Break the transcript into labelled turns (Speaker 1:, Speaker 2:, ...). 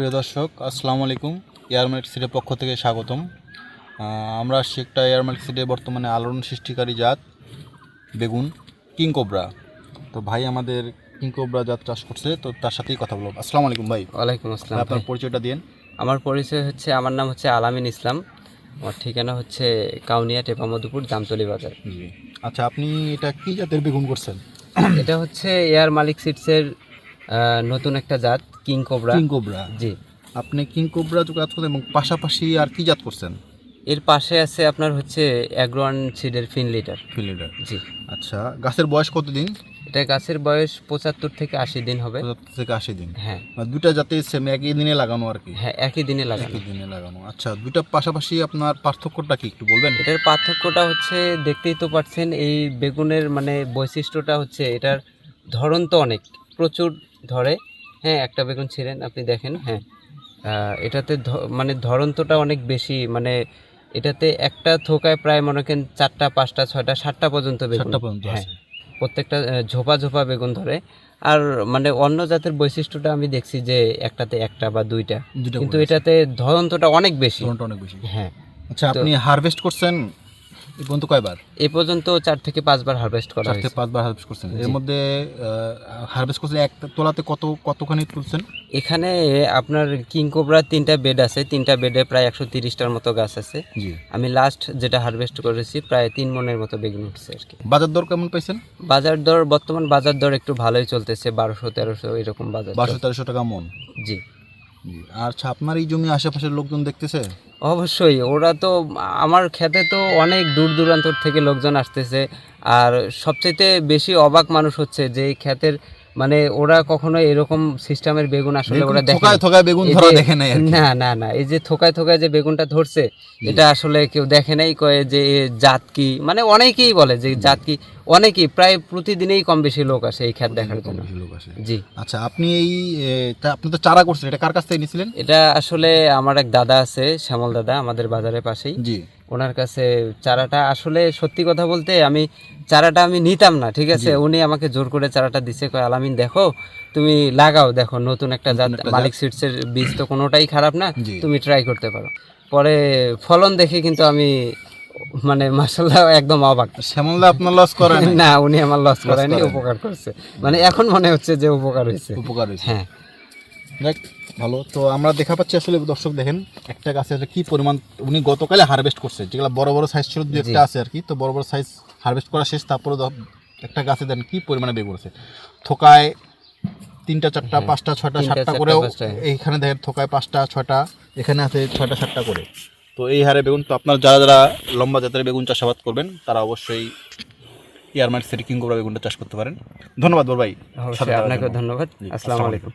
Speaker 1: প্রিয় দর্শক আসসালামু আলাইকুম। এয়ারমেট সিডের পক্ষ থেকে স্বাগতম। আমরা আসছি একটা এয়ারমেট সিডে বর্তমানে আলোড়ন সৃষ্টিকারী জাত বেগুন কিংকোবরা তো ভাই আমাদের কিংকোবরা জাত চাষ করছে তো তার সাথেই কথা বলব। আসসালামু আলাইকুম ভাই।
Speaker 2: ওয়ালাইকুম আসসালাম
Speaker 1: আপনার পরিচয়টা দিন
Speaker 2: আমার পরিচয় হচ্ছে আমার নাম হচ্ছে আলামিন ইসলাম। আমার ঠিকানা হচ্ছে কাউনিয়া টেপামধুপুর জামতলি বাজার।
Speaker 1: আচ্ছা আপনি এটা কি জাতের বেগুন করছেন?
Speaker 2: এটা হচ্ছে এয়ার মালিক সিটসের নতুন একটা জাত। কিং কোবরা
Speaker 1: কিংকোবরা
Speaker 2: জি।
Speaker 1: আপনি কিংকোবরা জাত করছেন এবং পাশাপাশি আর কি জাত করছেন?
Speaker 2: এর পাশে আছে আপনার হচ্ছে অ্যাগ্রোয়ান সিডের ফিন লিটার
Speaker 1: ফিলিডার
Speaker 2: জি।
Speaker 1: আচ্ছা গাছের বয়স কতদিন?
Speaker 2: এটা গাছের বয়স পঁচাত্তর থেকে আশি দিন হবে।
Speaker 1: পঁচাত্তর থেকে আশি দিন।
Speaker 2: হ্যাঁ।
Speaker 1: মানে দুইটা জাতে সেম একই দিনে লাগানো আর কি?
Speaker 2: হ্যাঁ একই দিনে লাগানো।
Speaker 1: একই দিনে লাগানো। আচ্ছা দুইটা পাশাপাশি আপনার পার্থক্যটা কি একটু বলবেন?
Speaker 2: এটার পার্থক্যটা হচ্ছে দেখতেই তো পাচ্ছেন এই বেগুনের মানে বৈশিষ্ট্যটা হচ্ছে এটার ধরন তো অনেক প্রচুর ধরে। হ্যাঁ একটা বেগুন ছিলেন আপনি দেখেন হ্যাঁ। এটাতে মানে ধরন্তটা অনেক বেশি মানে এটাতে একটা থোকায় প্রায় মনে করেন চারটা পাঁচটা ছয়টা সাতটা পর্যন্ত বেগুন।
Speaker 1: পর্যন্ত
Speaker 2: হ্যাঁ প্রত্যেকটা ঝোপা ঝোপা বেগুন ধরে। আর মানে অন্য জাতের বৈশিষ্ট্যটা আমি দেখছি যে একটাতে একটা বা দুইটা।
Speaker 1: দুইটা
Speaker 2: কিন্তু এটাতে ধরন্তটা অনেক বেশি।
Speaker 1: অনেক বেশি।
Speaker 2: হ্যাঁ
Speaker 1: আচ্ছা আপনি হারভেস্ট করছেন এই পর্যন্ত কয়বার?
Speaker 2: এ পর্যন্ত চার থেকে পাঁচবার হারভেস্ট করা
Speaker 1: চার থেকে
Speaker 2: হয়েছে।
Speaker 1: পাঁচবার হারভেস্ট করছেন। এর মধ্যে হারভেস্ট করছেন এক তোলাতে কত কতখানি তুলছেন?
Speaker 2: এখানে আপনার কিংকোবরার তিনটা বেড আছে। তিনটা বেডে প্রায় একশো তিরিশটার মতো গাছ আছে।
Speaker 1: জি।
Speaker 2: আমি লাস্ট যেটা হারভেস্ট করেছি প্রায় তিন মনের মতো বেগুন উঠছে আর কি
Speaker 1: বাজার দর কেমন পাইছেন?
Speaker 2: বাজার দর বর্তমান বাজার দর একটু ভালোই চলতেছে বারোশো তেরোশো এরকম বাজার
Speaker 1: বারোশো তেরোশো টাকা মন।
Speaker 2: জি।
Speaker 1: আচ্ছা আপনার এই জমি আশেপাশের লোকজন দেখতেছে?
Speaker 2: অবশ্যই, ওরা তো, আমার খেতে তো অনেক দূর দূরান্তর থেকে লোকজন আসতেছে। আর সবচেয়ে বেশি অবাক মানুষ হচ্ছে যে এই ক্ষেতের মানে ওরা কখনো এরকম সিস্টেমের বেগুন আসলে ওরা দেখে
Speaker 1: থোকায় থোকায় বেগুন ধরা দেখে নাই
Speaker 2: না না না এই যে থোকায় থোকায় যে বেগুনটা ধরছে এটা আসলে কেউ দেখে নাই কয়ে যে জাত কি? মানে অনেকেই বলে যে জাত কি অনেকেই প্রায় প্রতিদিনেই কম বেশি লোক আসে এই খ্যাত দেখার জন্য।
Speaker 1: লোক আসে।
Speaker 2: জি।
Speaker 1: আচ্ছা আপনি এই আপনি তো চারা করছেন এটা কার কাছ থেকে নিয়েছিলেন
Speaker 2: এটা আসলে আমার এক দাদা আছে শ্যামল দাদা আমাদের বাজারের পাশেই।
Speaker 1: জি।
Speaker 2: ওনার কাছে চারাটা আসলে সত্যি কথা বলতে আমি চারাটা আমি নিতাম না ঠিক আছে? উনি আমাকে জোর করে চারাটা দিছে কয় আলামিন দেখো তুমি লাগাও দেখো নতুন একটা জাত মালিক সিডসের বীজ তো কোনোটাই খারাপ না তুমি ট্রাই করতে পারো। পরে ফলন দেখে কিন্তু আমি মানে মাসাল্লাহ একদম অবাক।
Speaker 1: শ্যামলদা আপনার লস করেন
Speaker 2: না উনি আমার লস
Speaker 1: করেনি।
Speaker 2: উপকার করছে। মানে এখন মনে হচ্ছে যে উপকার হয়েছে।
Speaker 1: উপকার হয়েছে।
Speaker 2: হ্যাঁ।
Speaker 1: ভালো। তো আমরা দেখা পাচ্ছি আসলে দর্শক দেখেন একটা গাছে আসলে কি পরিমাণ উনি গতকালে হারভেস্ট করছে। যেগুলো বড় বড় সাইজ ছিল দু একটা আছে আর কি। তো বড় বড় সাইজ হারভেস্ট করা শেষ তারপরে একটা গাছে দেন কি পরিমাণে বেগুন আছে থোকায় তিনটা চারটা পাঁচটা ছয়টা সাতটা করেও এইখানে দেখেন থোকায় পাঁচটা ছয়টা এখানে আছে ছয়টা সাতটা করে। তো এই হারে বেগুন তো আপনার যারা যারা লম্বা জাতের বেগুন চাষাবাদ করবেন তারা অবশ্যই ইয়ারমার্ট সিটি কিংগোবরা বেগুনটা চাষ করতে পারেন। ধন্যবাদ বড় ভাই।
Speaker 2: আপনাকে ধন্যবাদ। আসসালামু আলাইকুম।